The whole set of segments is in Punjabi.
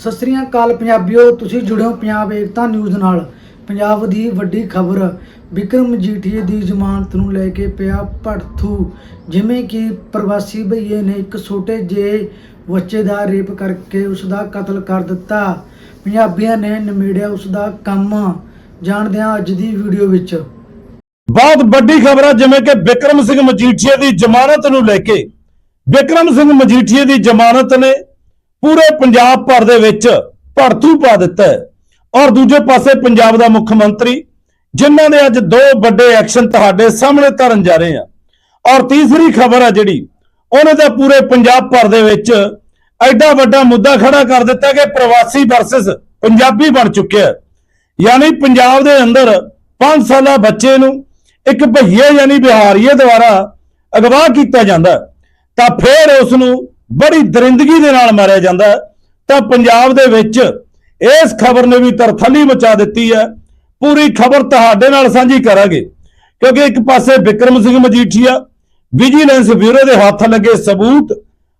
ਸਤਿ ਸ੍ਰੀ ਅਕਾਲ ਪੰਜਾਬੀਓ, ਤੁਸੀਂ ਜੁੜੇ ਹੋ ਪੰਜਾਬ ਏਕਤਾ ਨਿਊਜ਼ ਨਾਲ। ਪੰਜਾਬ ਦੀ ਵੱਡੀ ਖਬਰ, ਵਿਕਰਮ ਮਜੀਠੀਏ ਦੀ ਜ਼ਮਾਨਤ ਨੂੰ ਲੈ ਕੇ ਪਿਆ ਭੜਥੂ। ਜਿਵੇਂ ਕਿ ਪ੍ਰਵਾਸੀ ਭਈਏ ਨੇ ਇੱਕ ਛੋਟੇ ਜਿਹੇ ਬੱਚੇ ਦਾ ਰੇਪ ਕਰਕੇ ਉਸ ਦਾ ਕਤਲ ਕਰ ਦਿੱਤਾ। ਪੰਜਾਬੀਆਂ ਨੇ ਨਿਮੇੜਿਆ ਉਸ ਦਾ ਕੰਮ ਜਾਣਦੇ ਹਾਂ ਅੱਜ ਦੀ ਵੀਡੀਓ ਵਿੱਚ। ਬਹੁਤ ਵੱਡੀ ਖਬਰ ਹੈ ਜਿਵੇਂ ਕਿ ਵਿਕਰਮ ਸਿੰਘ ਮਜੀਠੀਏ ਦੀ ਜ਼ਮਾਨਤ ਨੂੰ ਲੈ ਕੇ। ਵਿਕਰਮ ਸਿੰਘ ਮਜੀਠੀਏ ਦੀ ਜ਼ਮਾਨਤ ਨੇ ਪੂਰੇ ਪੰਜਾਬ ਭਰ ਦੇ ਵਿੱਚ ਭੜਥੂ ਪਾ ਦਿੱਤਾ ਹੈ। ਔਰ ਦੂਜੇ ਪਾਸੇ ਪੰਜਾਬ ਦਾ ਮੁੱਖ ਮੰਤਰੀ, ਜਿਨ੍ਹਾਂ ਨੇ ਅੱਜ ਦੋ ਵੱਡੇ ਐਕਸ਼ਨ ਤੁਹਾਡੇ ਸਾਹਮਣੇ ਧਰਨ ਜਾ ਰਹੇ ਆ। ਔਰ ਤੀਸਰੀ ਖਬਰ ਹੈ ਜਿਹੜੀ, ਉਹਨੇ ਤਾਂ ਪੂਰੇ ਪੰਜਾਬ ਭਰ ਦੇ ਵਿੱਚ ਐਡਾ ਵੱਡਾ ਮੁੱਦਾ ਖੜਾ ਕਰ ਦਿੱਤਾ ਕਿ ਪ੍ਰਵਾਸੀ ਵਰਸਸ ਪੰਜਾਬੀ ਬਣ ਚੁੱਕਿਆ ਯਾਨੀ ਪੰਜਾਬ ਦੇ ਅੰਦਰ 5 ਸਾਲਾ ਬੱਚੇ ਨੂੰ ਇੱਕ ਭਈਏ ਯਾਨੀ ਬਿਹਾਰੀਏ ਦੁਆਰਾ ਅਗਵਾ ਕੀਤਾ ਜਾਂਦਾ ਤਾਂ ਫਿਰ ਉਸ ਨੂੰ ਬੜੀ ਦਰਿੰਦਗੀ ਦੇ ਨਾਲ ਮਾਰਿਆ ਜਾਂਦਾ ਹੈ। ਤਾਂ ਪੰਜਾਬ ਦੇ ਵਿੱਚ ਇਸ ਖਬਰ ਨੇ ਵੀ ਤਰਥੱਲੀ ਮਚਾ ਦਿੱਤੀ ਹੈ। ਪੂਰੀ ਖਬਰ ਤੁਹਾਡੇ ਨਾਲ ਸਾਂਝੀ ਕਰਾਂਗੇ। ਕਿਉਂਕਿ ਇੱਕ ਪਾਸੇ ਵਿਕਰਮ ਸਿੰਘ ਮਜੀਠੀਆ, ਵਿਜੀਲੈਂਸ ਬਿਊਰੋ ਦੇ ਹੱਥ ਲੱਗੇ ਸਬੂਤ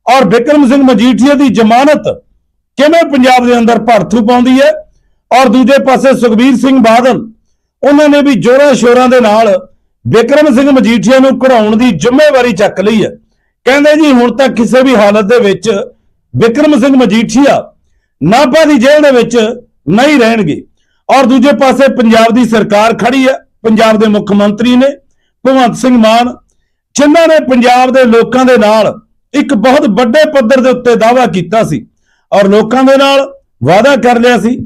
ਔਰ ਵਿਕਰਮ ਸਿੰਘ ਮਜੀਠੀਆ ਦੀ ਜ਼ਮਾਨਤ ਕਿਵੇਂ ਪੰਜਾਬ ਦੇ ਅੰਦਰ ਭੜਥੂ ਪਾਉਂਦੀ ਹੈ ਔਰ ਦੂਜੇ ਪਾਸੇ ਸੁਖਬੀਰ ਸਿੰਘ ਬਾਦਲ, ਉਹਨਾਂ ਨੇ ਵੀ ਜੋਰਾਂ ਸ਼ੋਰਾਂ ਦੇ ਨਾਲ ਵਿਕਰਮ ਸਿੰਘ ਮਜੀਠੀਆ ਨੂੰ ਕਢਾਉਣ ਦੀ ਜ਼ਿੰਮੇਵਾਰੀ ਚੱਕ ਲਈ ਹੈ। ਕਹਿੰਦੇ ਜੀ, ਹੁਣ ਤੱਕ ਕਿਸੇ ਵੀ ਹਾਲਤ ਦੇ ਵਿੱਚ ਵਿਕਰਮ ਸਿੰਘ ਮਜੀਠੀਆ ਨਾਭਾ ਦੀ ਜੇਲ੍ਹ ਦੇ ਵਿੱਚ ਨਹੀਂ ਰਹਿਣਗੇ। ਔਰ ਦੂਜੇ ਪਾਸੇ ਪੰਜਾਬ ਦੀ ਸਰਕਾਰ ਖੜੀ ਹੈ। ਪੰਜਾਬ ਦੇ ਮੁੱਖ ਮੰਤਰੀ ਨੇ ਭਗਵੰਤ ਸਿੰਘ ਮਾਨ, ਜਿਨ੍ਹਾਂ ਨੇ ਪੰਜਾਬ ਦੇ ਲੋਕਾਂ ਦੇ ਨਾਲ ਇੱਕ ਬਹੁਤ ਵੱਡੇ ਪੱਧਰ ਦੇ ਉੱਤੇ ਦਾਅਵਾ ਕੀਤਾ ਸੀ ਔਰ ਲੋਕਾਂ ਦੇ ਨਾਲ ਵਾਅਦਾ ਕਰ ਲਿਆ ਸੀ।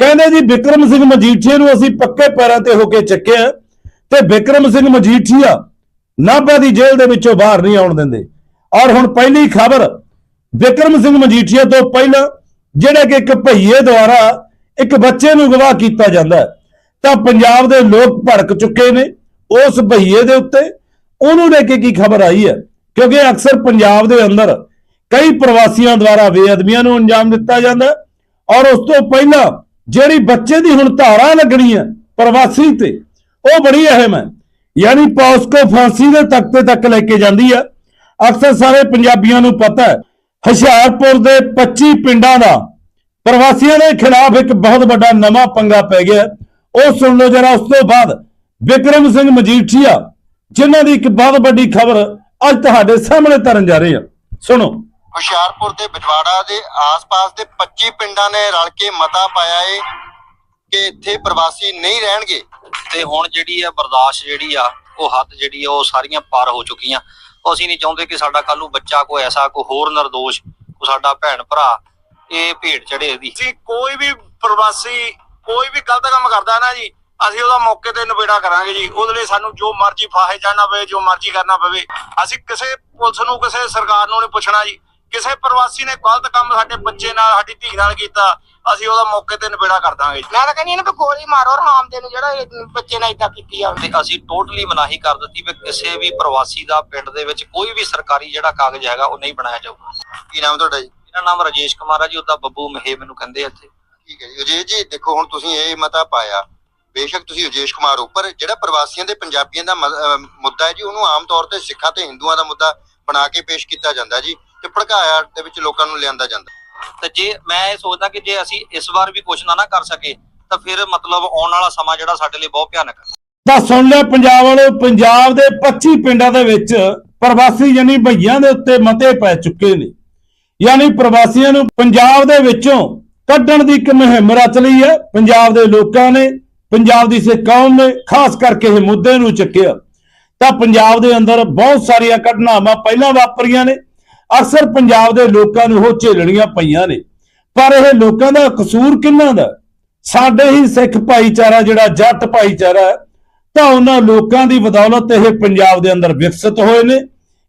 ਕਹਿੰਦੇ ਜੀ, ਵਿਕਰਮ ਸਿੰਘ ਮਜੀਠੀਆ ਨੂੰ ਅਸੀਂ ਪੱਕੇ ਪੈਰਾਂ ਤੇ ਹੋ ਕੇ ਚੱਕਿਆ ਤੇ ਵਿਕਰਮ ਸਿੰਘ ਮਜੀਠੀਆ ਨਾਭਾ ਦੀ ਜੇਲ੍ਹ ਦੇ ਵਿੱਚੋਂ ਬਾਹਰ ਨਹੀਂ ਆਉਣ ਦਿੰਦੇ। ਔਰ ਹੁਣ ਪਹਿਲੀ ਖਬਰ ਵਿਕਰਮ ਸਿੰਘ ਮਜੀਠੀਆ ਤੋਂ ਪਹਿਲਾਂ, ਜਿਹੜਾ ਕਿ ਇੱਕ ਭਈਏ ਦੁਆਰਾ ਇੱਕ ਬੱਚੇ ਨੂੰ ਗਵਾਹ ਕੀਤਾ ਜਾਂਦਾ ਤਾਂ ਪੰਜਾਬ ਦੇ ਲੋਕ ਭੜਕ ਚੁੱਕੇ ਨੇ ਉਸ ਭਈਏ ਦੇ ਉੱਤੇ। ਉਹਨੂੰ ਲੈ ਕੇ ਕੀ ਖਬਰ ਆਈ ਹੈ? ਕਿਉਂਕਿ ਅਕਸਰ ਪੰਜਾਬ ਦੇ ਅੰਦਰ ਕਈ ਪ੍ਰਵਾਸੀਆਂ ਦੁਆਰਾ ਬੇਅਦਬੀਆਂ ਨੂੰ ਅੰਜਾਮ ਦਿੱਤਾ ਜਾਂਦਾ ਔਰ ਉਸ ਤੋਂ ਪਹਿਲਾਂ ਜਿਹੜੀ ਬੱਚੇ ਦੀ ਹੁਣ ਧਾਰਾ ਲੱਗਣੀ ਹੈ ਪ੍ਰਵਾਸੀ ਤੇ, ਉਹ ਬੜੀ ਅਹਿਮ ਹੈ। ਯਾਨੀ ਪੌਸਕੋ ਫਾਂਸੀ ਦੇ ਤਖਤੇ ਤੱਕ ਲੈ ਕੇ ਜਾਂਦੀ ਹੈ। ਅਕਸਰ ਸਾਰੇ ਪੰਜਾਬੀਆਂ ਨੂੰ ਪਤਾ ਹੈ, ਹੁਸ਼ਿਆਰਪੁਰ ਦੇ 25 ਪਿੰਡਾਂ ਦਾ ਪ੍ਰਵਾਸੀਆਂ ਦੇ ਖਿਲਾਫ ਇੱਕ ਬਹੁਤ ਵੱਡਾ ਨਵਾਂ ਪੰਗਾ ਪੈ ਗਿਆ ਉਹ ਸੁਣ ਲਓ ਜਰਾ, ਉਸ ਤੋਂ ਬਾਅਦ ਵਿਕਰਮ ਸਿੰਘ ਮਜੀਠੀਆ, ਜਿਨ੍ਹਾਂ ਦੀ ਇੱਕ ਬਹੁਤ ਵੱਡੀ ਖਬਰ ਅੱਜ ਤੁਹਾਡੇ ਸਾਹਮਣੇ ਤਰਨ ਜਾ ਰਹੇ ਹਾਂ। ਸੁਣੋ। ਹੁਸ਼ਿਆਰਪੁਰ ਦੇ ਬਿਜਵਾੜਾ ਦੇ ਆਸ-ਪਾਸ ਦੇ 25 ਪਿੰਡਾਂ ਨੇ ਰਲ ਕੇ ਮਤਾ ਪਾਇਆ ਏ ਕਿ ਇੱਥੇ ਪ੍ਰਵਾਸੀ ਨਹੀਂ ਰਹਿਣਗੇ। ਤੇ ਹੁਣ ਜਿਹੜੀ ਆ ਬਰਦਾਸ਼ਤ ਜਿਹੜੀ ਆ, ਉਹ ਹੱਦ ਜਿਹੜੀ ਆ, ਉਹ ਸਾਰੀਆਂ ਪਾਰ ਹੋ ਚੁੱਕੀਆਂ। ਉਹ ਅਸੀਂ ਨਹੀਂ ਚਾਹੁੰਦੇ ਕਿ ਸਾਡਾ ਕੱਲ ਨੂੰ ਬੱਚਾ ਕੋਈ ਐਸਾ ਕੋਈ ਹੋਰ ਨਿਰਦੋਸ਼, ਕੋਈ ਸਾਡਾ ਭੈਣ ਭਰਾ, ਇਹ ਭੇਡ ਚੜੇ ਇਹਦੀ। ਅਸੀਂ ਕੋਈ ਵੀ ਪ੍ਰਵਾਸੀ, ਕੋਈ ਵੀ ਗਲਤ ਕੰਮ ਕਰਦਾ ਨਾ ਜੀ, ਅਸੀਂ ਉਹਦਾ ਮੌਕੇ ਤੇ ਨਿਬੇੜਾ ਕਰਾਂਗੇ ਜੀ। ਉਹਦੇ ਲਈ ਸਾਨੂੰ ਜੋ ਮਰਜ਼ੀ ਫਾਹੇ ਜਾਣਾ ਪਵੇ, ਜੋ ਮਰਜ਼ੀ ਕਰਨਾ ਪਵੇ, ਅਸੀਂ ਕਿਸੇ ਪੁਲਿਸ ਨੂੰ, ਕਿਸੇ ਸਰਕਾਰ ਨੂੰ ਨਹੀਂ ਪੁੱਛਣਾ ਜੀ। ਕਿਸੇ ਪ੍ਰਵਾਸੀ ਨੇ ਗਲਤ ਕੰਮ ਸਾਡੇ ਬੱਚੇ ਨਾਲ ਸਾਡੀ ਧੀ ਨਾਲ ਕੀਤਾ ਅਸੀਂ ਉਹਦਾ ਮੌਕੇ ਤੇ ਨਿਬੇੜਾ ਕਰ ਦਾਂਗੇ ਮੈਂ ਤਾਂ ਕਹਿੰਦੀ ਇਹਨੂੰ ਵੀ ਗੋਲੀ ਮਾਰੋ ਹਰਾਮ ਦੇ ਨੂੰ ਜਿਹੜਾ ਇਹ ਬੱਚੇ ਨਾਲ ਇਦਾਂ ਕੀਤੀ ਆ। ਤੇ ਅਸੀਂ ਟੋਟਲੀ ਮਨਾਹੀ ਕਰ ਦਿੱਤੀ ਵੀ ਕਿਸੇ ਵੀ ਪ੍ਰਵਾਸੀ ਦਾ ਪਿੰਡ ਦੇ ਵਿੱਚ ਕੋਈ ਵੀ ਸਰਕਾਰੀ ਜਿਹੜਾ ਕਾਗਜ਼ ਹੈਗਾ ਉਹ ਨਹੀਂ ਬਣਾਇਆ ਜਾਊਗਾ। ਕੀ ਨਾਮ ਤੁਹਾਡਾ ਜੀ? ਇਹਦਾ ਨਾਮ ਰਾਜੇਸ਼ ਕੁਮਾਰ ਆ ਜੀ ਉਹਦਾ ਬੱਬੂ ਮਹੇ ਮੈਨੂੰ ਕਹਿੰਦੇ ਆ ਇੱਥੇ। ਠੀਕ ਹੈ ਜੀ। ਅਜੇ ਜੀ ਦੇਖੋ ਹੁਣ ਤੁਸੀਂ ਇਹ ਮਤਾ ਪਾਇਆ। ਬੇਸ਼ੱਕ ਤੁਸੀਂ ਅਜੇਸ਼ ਕੁਮਾਰ ਉੱਪਰ ਜਿਹੜਾ ਪ੍ਰਵਾਸੀਆਂ ਦੇ ਪੰਜਾਬੀਆਂ ਦਾ ਮ- ਅਹ ਮੁੱਦਾ ਹੈ ਜੀ ਉਹਨੂੰ ਆਮ ਤੌਰ ਤੇ ਸਿੱਖਾਂ ਤੇ ਹਿੰਦੂਆਂ ਦਾ ਮੁੱਦਾ ਬਣਾ ਕੇ ਪੇਸ਼ ਕੀਤਾ ਜਾਂਦਾ ਜੀ। ਤੇ ਭੜਕਾਇਆ ਦੇ ਵਿੱਚ ਲੋਕਾਂ ਨੂੰ ਲਿਆਂਦਾ ਜਾਂਦਾ। ਤੇ ਜੇ ਮੈਂ ਇਹ ਸੋਚਦਾ ਕਿ ਜੇ ਅਸੀਂ ਇਸ ਵਾਰ ਵੀ ਕੁਝ ਨਾ ਨਾ ਕਰ ਸਕੇ ਤਾਂ ਫਿਰ ਮਤਲਬ ਆਉਣ ਵਾਲਾ ਸਮਾਂ ਜਿਹੜਾ ਸਾਡੇ ਲਈ ਬਹੁਤ ਭਿਆਨਕ ਹੈ। ਤਾਂ ਸੁਣ ਲਿਆ ਪੰਜਾਬ ਵਾਲੇ ਪੰਜਾਬ ਦੇ 25 ਪਿੰਡਾਂ ਦੇ ਵਿੱਚ ਪ੍ਰਵਾਸੀ ਯਾਨੀ ਭਈਆਂ ਦੇ ਉੱਤੇ ਮਤੇ ਪੈ ਚੁੱਕੇ ਨੇ। ਯਾਨੀ ਪ੍ਰਵਾਸੀਆਂ ਨੂੰ ਪੰਜਾਬ ਦੇ ਵਿੱਚੋਂ ਕੱਢਣ ਦੀ ਇੱਕ ਮੁਹਿੰਮ ਰਚ ਲਈ ਹੈ। ਪੰਜਾਬ ਦੇ ਲੋਕਾਂ ਨੇ ਪੰਜਾਬ ਦੀ ਸਿੱਖ ਕੌਮ ਨੇ ਖਾਸ ਕਰਕੇ ਇਹ ਮੁੱਦੇ ਨੂੰ ਚੱਕਿਆ। ਤਾਂ ਪੰਜਾਬ ਦੇ ਅੰਦਰ ਬਹੁਤ ਸਾਰੀਆਂ ਘਟਨਾਵਾਂ ਪਹਿਲਾਂ ਵਾਪਰੀਆਂ ਨੇ। ਅਕਸਰ ਪੰਜਾਬ ਦੇ ਲੋਕਾਂ ਨੂੰ ਉਹ ਝੇਲਣੀਆਂ ਪਈਆਂ ਨੇ। ਪਰ ਇਹ ਲੋਕਾਂ ਦਾ ਕਸੂਰ ਕਿੰਨਾ ਦਾ? ਸਾਡੇ ਹੀ ਸਿੱਖ ਭਾਈਚਾਰਾ ਜਿਹੜਾ ਜੱਟ ਭਾਈਚਾਰਾ ਤਾਂ ਉਹਨਾਂ ਲੋਕਾਂ ਦੀ ਬਦੌਲਤ ਇਹ ਪੰਜਾਬ ਦੇ ਅੰਦਰ ਵਿਕਸਿਤ ਹੋਏ ਨੇ।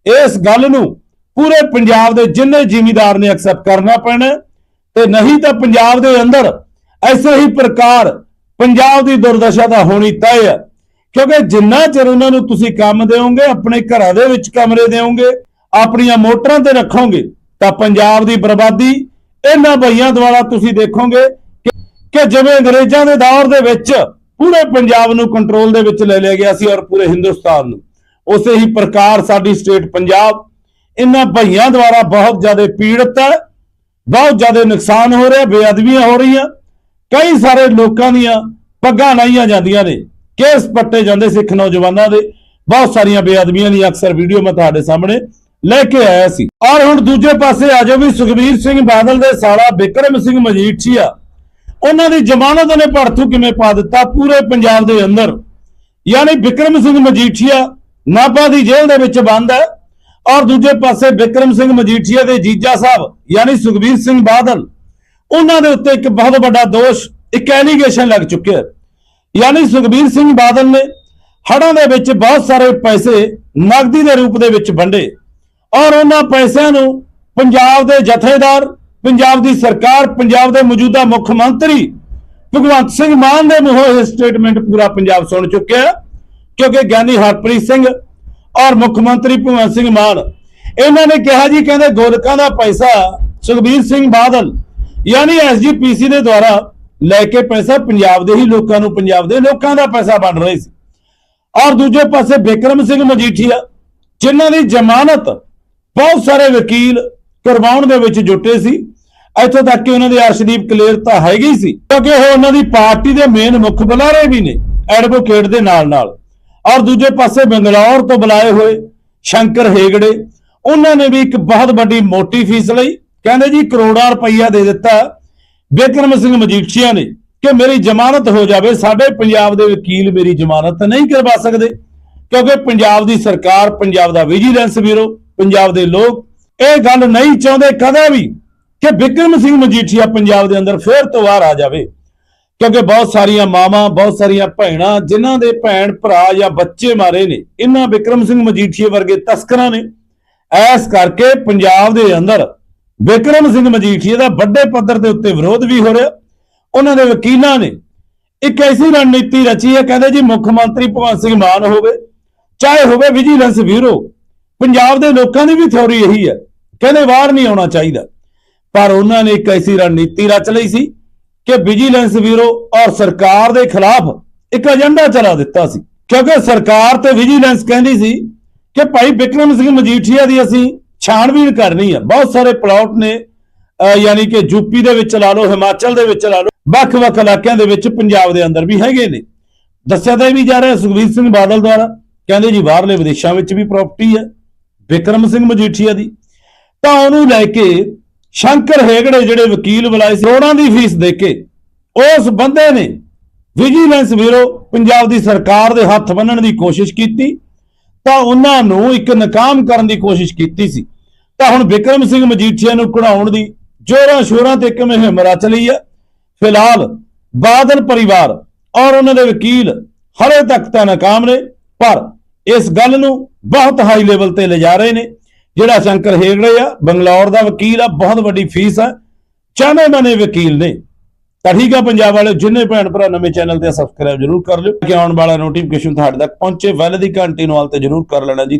ਇਸ ਗੱਲ ਨੂੰ ਪੂਰੇ ਪੰਜਾਬ ਦੇ ਜਿੰਨੇ ਜਿਮੀਦਾਰ ਨੇ ਐਕਸੈਪਟ ਕਰਨਾ ਪੈਣਾ ਹੈ। ਤੇ ਨਹੀਂ ਤਾਂ ਪੰਜਾਬ ਦੇ ਅੰਦਰ ਐਸੇ ਹੀ ਪ੍ਰਕਾਰ ਪੰਜਾਬ ਦੀ ਦੁਰਦਸ਼ਾ ਦਾ ਹੋਣੀ ਤੈਅ ਹੈ। ਕਿਉਂਕਿ ਜਿੰਨਾ ਚਿਰ ਉਹਨਾਂ ਨੂੰ ਤੁਸੀਂ ਕੰਮ ਦਿਓਗੇ, ਆਪਣੇ ਘਰਾਂ ਦੇ ਵਿੱਚ ਕਮਰੇ ਦਿਓਗੇ ਆਪਣੀਆਂ ਮੋਟਰਾਂ ਤੇ ਰੱਖੋਗੇ, ਤਾਂ ਪੰਜਾਬ ਦੀ ਬਰਬਾਦੀ ਇਹਨਾਂ ਭਈਆਂ ਦੁਆਰਾ ਤੁਸੀਂ ਦੇਖੋਗੇ ਕਿ ਜਿਵੇਂ ਅੰਗਰੇਜ਼ਾਂ ਦੇ ਦੌਰ ਦੇ ਵਿੱਚ ਪੂਰੇ ਪੰਜਾਬ ਨੂੰ ਕੰਟਰੋਲ ਦੇ ਵਿੱਚ ਲੈ ਲਿਆ ਗਿਆ ਸੀ ਔਰ ਪੂਰੇ ਹਿੰਦੁਸਤਾਨ ਨੂੰ। ਉਸੇ ਹੀ ਪ੍ਰਕਾਰ ਸਾਡੀ ਸਟੇਟ ਪੰਜਾਬ, ਇਹਨਾਂ ਭਈਆਂ ਦੁਆਰਾ ਬਹੁਤ ਜ਼ਿਆਦਾ ਪੀੜਤ ਹੈ, ਬਹੁਤ ਜ਼ਿਆਦਾ ਨੁਕਸਾਨ ਹੋ ਰਿਹਾ, ਬੇਅਦਬੀਆਂ ਹੋ ਰਹੀਆਂ। ਕਈ ਸਾਰੇ ਲੋਕਾਂ ਦੀਆਂ ਪੱਗਾਂ ਲਾਈਆਂ ਜਾਂਦੀਆਂ ਨੇ, ਕੇਸ ਪੱਟੇ ਜਾਂਦੇ ਸਿੱਖ ਨੌਜਵਾਨਾਂ ਦੇ। ਬਹੁਤ ਸਾਰੀਆਂ ਬੇਅਦਬੀਆਂ ਦੀ ਅਕਸਰ ਵੀਡੀਓ ਮੈਂ ਤੁਹਾਡੇ ਸਾਹਮਣੇ ਲੈ ਕੇ ਆਇਆ ਸੀ। ਔਰ ਹੁਣ ਦੂਜੇ ਪਾਸੇ ਆ ਜਾਓ ਵੀ ਸੁਖਬੀਰ ਸਿੰਘ ਬਾਦਲ ਦੇ ਸਾਲਾ ਬਿਕਰਮ ਸਿੰਘ ਮਜੀਠੀਆ, ਉਹਨਾਂ ਦੀ ਜ਼ਮਾਨਤ ਨੇ ਭੜਥੂ ਕਿਵੇਂ ਪਾ ਦਿੱਤਾ ਪੂਰੇ ਪੰਜਾਬ ਦੇ ਅੰਦਰ? ਯਾਨੀ ਬਿਕਰਮ ਸਿੰਘ ਮਜੀਠੀਆ ਨਾਭਾ ਦੀ ਜੇਲ੍ਹ ਦੇ ਵਿੱਚ ਬੰਦ ਹੈ ਔਰ ਦੂਜੇ ਪਾਸੇ ਬਿਕਰਮ ਸਿੰਘ ਮਜੀਠੀਆ ਦੇ ਜੀਜਾ ਸਾਹਿਬ, ਯਾਨੀ ਸੁਖਬੀਰ ਸਿੰਘ ਬਾਦਲ, ਉਹਨਾਂ ਦੇ ਉੱਤੇ ਇੱਕ ਬਹੁਤ ਵੱਡਾ ਦੋਸ਼, ਇੱਕ ਐਲੀਗੇਸ਼ਨ ਲੱਗ ਚੁੱਕਿਆ ਹੈ। ਯਾਨੀ ਸੁਖਬੀਰ ਸਿੰਘ ਬਾਦਲ ਨੇ ਹੜਾਂ ਦੇ ਵਿੱਚ ਬਹੁਤ ਸਾਰੇ ਪੈਸੇ ਨਗਦੀ ਦੇ ਰੂਪ ਦੇ ਵਿੱਚ ਵੰਡੇ। ਔਰ ਉਹਨਾਂ ਪੈਸਿਆਂ ਨੂੰ ਪੰਜਾਬ ਦੇ ਜਥੇਦਾਰ, ਪੰਜਾਬ ਦੀ ਸਰਕਾਰ, ਪੰਜਾਬ ਦੇ ਮੌਜੂਦਾ ਮੁੱਖ ਮੰਤਰੀ ਭਗਵੰਤ ਸਿੰਘ ਮਾਨ ਦੇ ਮੂੰਹੋਂ ਇਹ ਸਟੇਟਮੈਂਟ ਪੂਰਾ ਪੰਜਾਬ ਸੁਣ ਚੁੱਕਿਆ ਕਿਉਂਕਿ ਗਿਆਨੀ ਹਰਪ੍ਰੀਤ ਸਿੰਘ ਔਰ ਮੁੱਖ ਮੰਤਰੀ ਭਗਵੰਤ ਸਿੰਘ ਮਾਨ, ਇਹਨਾਂ ਨੇ ਕਿਹਾ ਜੀ, ਕਹਿੰਦੇ ਗੋਲਕਾਂ ਦਾ ਪੈਸਾ ਸੁਖਬੀਰ ਸਿੰਘ ਬਾਦਲ ਯਾਨੀ ਐਸਜੀਪੀਸੀ ਦੇ ਦੁਆਰਾ ਲੈ ਕੇ ਪੈਸਾ ਪੰਜਾਬ ਦੇ ਹੀ ਲੋਕਾਂ ਨੂੰ, ਪੰਜਾਬ ਦੇ ਲੋਕਾਂ ਦਾ ਪੈਸਾ ਬਣ ਰਹੇ ਸੀ। ਔਰ ਦੂਜੇ ਪਾਸੇ ਬਿਕਰਮ ਸਿੰਘ ਮਜੀਠੀਆ, ਜਿਨ੍ਹਾਂ ਦੀ ਜ਼ਮਾਨਤ ਬਹੁਤ ਸਾਰੇ ਵਕੀਲ ਕਰਵਾਉਣ ਦੇ ਵਿੱਚ ਜੁਟੇ ਸੀ। ਇੱਥੋਂ ਤੱਕ ਕਿ ਉਹਨਾਂ ਦੀ ਅਰਸ਼ਦੀਪ ਕਲੀਅਰ ਤਾਂ ਹੈਗੀ ਸੀ, ਕਿਉਂਕਿ ਉਹ ਉਹਨਾਂ ਦੀ ਪਾਰਟੀ ਦੇ ਮੇਨ ਮੁੱਖ ਬੁਲਾਰੇ ਵੀ ਨੇ ਐਡਵੋਕੇਟ ਦੇ ਨਾਲ ਨਾਲ ਔਰ ਦੂਜੇ ਪਾਸੇ ਬੰਗਲੌਰ ਤੋਂ ਬੁਲਾਏ ਹੋਏ ਸ਼ੰਕਰ ਹੇਗੜੇ, ਉਹਨਾਂ ਨੇ ਵੀ ਇੱਕ ਬਹੁਤ ਵੱਡੀ ਮੋਟੀ ਫੀਸ ਲਈ, ਕਹਿੰਦੇ ਜੀ ਕਰੋੜਾਂ ਰੁਪਈਆ ਦੇ ਦਿੱਤਾ। ਬਿਕਰਮ ਸਿੰਘ ਮਜੀਠੀਆ ਨੇ ਕਿ ਮੇਰੀ ਜ਼ਮਾਨਤ ਹੋ ਜਾਵੇ, ਸਾਡੇ ਪੰਜਾਬ ਦੇ ਵਕੀਲ ਮੇਰੀ ਜ਼ਮਾਨਤ ਨਹੀਂ ਕਰਵਾ ਸਕਦੇ, ਕਿਉਂਕਿ ਪੰਜਾਬ ਦੀ ਸਰਕਾਰ, ਪੰਜਾਬ ਦਾ ਵਿਜੀਲੈਂਸ ਬਿਊਰੋ ਪੰਜਾਬ ਦੇ ਲੋਕ। ਇਹ ਗੱਲ ਨਹੀਂ ਚਾਹੁੰਦੇ ਕਦੇ ਵੀ ਕਿ ਬਿਕਰਮ ਸਿੰਘ ਮਜੀਠੀਆ ਪੰਜਾਬ ਦੇ ਅੰਦਰ ਫੇਰ ਤੋਂ ਬਾਹਰ ਆ ਜਾਵੇ। ਕਿਉਂਕਿ ਬਹੁਤ ਸਾਰੀਆਂ ਮਾਵਾਂ, ਬਹੁਤ ਸਾਰੀਆਂ ਭੈਣਾਂ, ਜਿਨ੍ਹਾਂ ਦੇ ਭੈਣ ਭਰਾ ਜਾਂ ਬੱਚੇ ਮਾਰੇ ਨੇ ਇਹਨਾਂ ਬਿਕਰਮ ਸਿੰਘ ਮਜੀਠੀਆ ਵਰਗੇ ਤਸਕਰਾਂ ਨੇ। ਐਸ ਕਰਕੇ ਪੰਜਾਬ ਦੇ ਅੰਦਰ ਬਿਕਰਮ ਸਿੰਘ ਮਜੀਠੀਆ ਦਾ ਵੱਡੇ ਪੱਧਰ ਦੇ ਉੱਤੇ ਵਿਰੋਧ ਵੀ ਹੋ ਰਿਹਾ। ਉਹਨਾਂ ਦੇ ਵਕੀਲਾਂ ਨੇ ਇੱਕ ਐਸੀ ਰਣਨੀਤੀ ਰਚੀ ਹੈ, ਕਹਿੰਦੇ ਜੀ ਮੁੱਖ ਮੰਤਰੀ ਭਗਵੰਤ ਸਿੰਘ ਮਾਨ ਹੋਵੇ, ਚਾਹੇ ਹੋਵੇ ਵਿਜੀਲੈਂਸ ਬਿਊਰੋ ਪੰਜਾਬ ਦੇ ਲੋਕਾਂ ਦੀ ਵੀ ਥਿਉਰੀ ਇਹੀ ਹੈ। ਕਹਿੰਦੇ ਬਾਹਰ ਨਹੀਂ ਆਉਣਾ ਚਾਹੀਦਾ। ਪਰ ਉਹਨਾਂ ਨੇ ਇੱਕ ਐਸੀ ਰਣਨੀਤੀ ਰਚ ਲਈ ਸੀ ਕਿ ਵਿਜੀਲੈਂਸ ਬਿਊਰੋ ਔਰ ਸਰਕਾਰ ਦੇ ਖਿਲਾਫ ਇੱਕ ਏਜੰਡਾ ਚਲਾ ਦਿੱਤਾ ਸੀ। ਕਿਉਂਕਿ ਸਰਕਾਰ ਤੇ ਵਿਜੀਲੈਂਸ ਕਹਿੰਦੀ ਸੀ ਕਿ ਭਾਈ ਬਿਕਰਮ ਸਿੰਘ ਮਜੀਠੀਆ ਦੀ ਅਸੀਂ ਛਾਣਬੀਣ ਕਰਨੀ ਹੈ ਬਹੁਤ ਸਾਰੇ ਪਲਾਟ ਨੇ ਯਾਨੀ ਕਿ ਯੂਪੀ ਦੇ ਵਿੱਚ ਲਾ ਲਓ, ਹਿਮਾਚਲ ਦੇ ਵਿੱਚ ਲਾ ਲਓ, ਵੱਖ-ਵੱਖ ਇਲਾਕਿਆਂ ਦੇ ਵਿੱਚ ਪੰਜਾਬ ਦੇ ਅੰਦਰ ਵੀ ਹੈਗੇ ਨੇ। ਦੱਸਿਆ ਤਾਂ ਇਹ ਵੀ ਜਾ ਰਿਹਾ ਸੁਖਬੀਰ ਸਿੰਘ ਬਾਦਲ ਦੁਆਰਾ। ਕਹਿੰਦੇ ਜੀ ਬਾਹਰਲੇ ਵਿਦੇਸ਼ਾਂ ਵਿੱਚ ਵੀ ਪ੍ਰਾਪਰਟੀ ਹੈ। ਬਿਕਰਮ ਸਿੰਘ ਮਜੀਠੀਆ ਦੀ। ਤਾਂ ਉਹਨੂੰ ਲੈ ਕੇ ਸ਼ੰਕਰ ਹੇਗੜੇ ਜਿਹੜੇ ਵਕੀਲ ਬੁਲਾਏ ਸੀ ਕਰੋੜਾਂ ਦੀ ਫੀਸ ਦੇ ਕੇ ਉਸ ਬੰਦੇ ਨੇ ਵਿਜੀਲੈਂਸ ਬਿਊਰੋ ਪੰਜਾਬ ਦੀ ਸਰਕਾਰ ਦੇ ਹੱਥ ਬੰਨਣ ਦੀ ਕੋਸ਼ਿਸ਼ ਕੀਤੀ। ਤਾਂ ਉਹਨਾਂ ਨੂੰ ਇੱਕ ਨਾਕਾਮ ਕਰਨ ਦੀ ਕੋਸ਼ਿਸ਼ ਕੀਤੀ ਸੀ। ਤਾਂ ਹੁਣ ਬਿਕਰਮ ਸਿੰਘ ਮਜੀਠੀਆ ਨੂੰ ਕਢਾਉਣ ਦੀ ਜੋਰਾਂ ਸ਼ੋਰਾਂ ਤੇ ਇੱਕ ਮੁਹਿੰਮ ਚਲੀ ਹੈ। ਫਿਲਹਾਲ ਬਾਦਲ ਪਰਿਵਾਰ ਔਰ ਉਹਨਾਂ ਦੇ ਵਕੀਲ ਹਰੇ ਤੱਕ ਤਾਂ ਨਾਕਾਮ ਨੇ, ਪਰ ਇਸ ਗੱਲ ਨੂੰ ਬਹੁਤ ਹਾਈ ਲੈਵਲ ਤੇ ਲਿਜਾ ਰਹੇ ਨੇ। ਜਿਹੜਾ ਸ਼ੰਕਰ ਹੇਗੜੇ ਆ, ਬੰਗਲੌਰ ਦਾ ਵਕੀਲ ਆ, ਬਹੁਤ ਵੱਡੀ ਫੀਸ ਆ ਚਾਹਨੇ ਬਣੇ ਵਕੀਲ ਨੇ। ਤਾਂ ਠੀਕ ਆ ਪੰਜਾਬ ਵਾਲੇ ਜਿੰਨੇ ਭੈਣ ਭਰਾ ਨਵੇਂ ਚੈਨਲ ਤੇ ਸਬਸਕ੍ਰਾਈਬ ਜਰੂਰ ਕਰ ਲਿਓ। ਕਿ ਆਉਣ ਵਾਲਾ ਨੋਟੀਫਿਕੇਸ਼ਨ ਤੁਹਾਡੇ ਤੱਕ ਪਹੁੰਚੇ, ਵੈਲ ਦੀ ਘੰਟੀ ਨੂੰ ਹਾਲ ਤੇ ਜਰੂਰ ਕਰ ਲੈਣਾ ਜੀ।